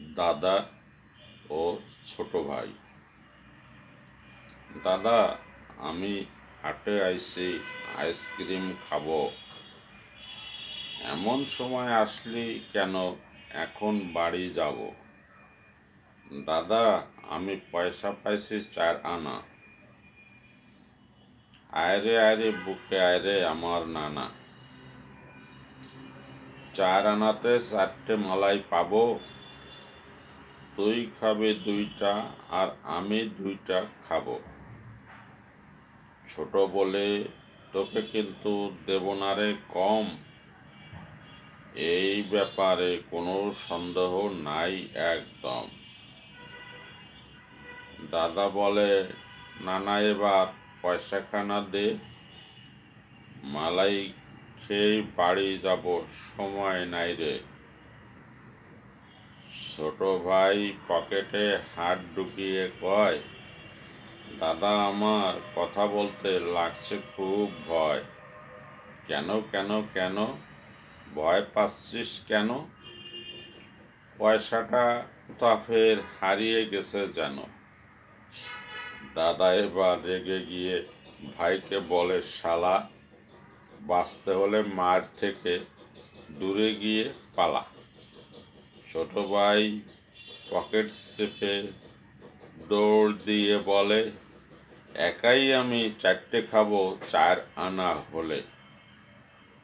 দাদা ও ছোট ভাই। দাদা, আমি হাটে আইসি আইসক্রিম খাব। এমন সময় আসলি কেন? এখন বাড়ি যাব। দাদা, আমি পয়সা পাইছি চার আনা। আয়রে আয়রে, বুকে আয়রে আমার নানা। চার আনাতে চারটে মালাই পাবো। তুই খাবে দুইটা আর আমি দুইটা খাব। ছোট বলে তোকে কিন্তু দেব না রে কম। এই ব্যাপারে কোনো সন্দেহ নাই একদম। দাদা বলে, নানা, এবার পয়সাখানা দে। মালাই খেয়ে বাড়ি যাব। সময় নাই রে। ছোট ভাই পকেটে হাত ঢুকিয়ে কয়, দাদা, আমার কথা বলতে লাগছে খুব ভয়। কেন কেন কেন? ভয় পাচ্ছিস কেন? পয়সাটা তা ফের হারিয়ে গেছে যেন। দাদা, এবার রেগে গিয়ে ভাইকে বলে, শালা, বাঁচতে হলে মার থেকে দূরে গিয়ে পালা। ছোট ভাই পকেট চেপে দৌড় দিয়ে বলে, একাই আমি চারটে খাব, চার আনা হলে।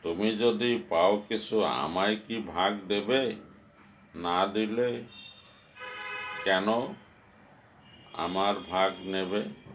তুমি যদি পাও কিছু আমায় কি ভাগ দেবে? না দিলে কেন? আমার ভাগ নেবে।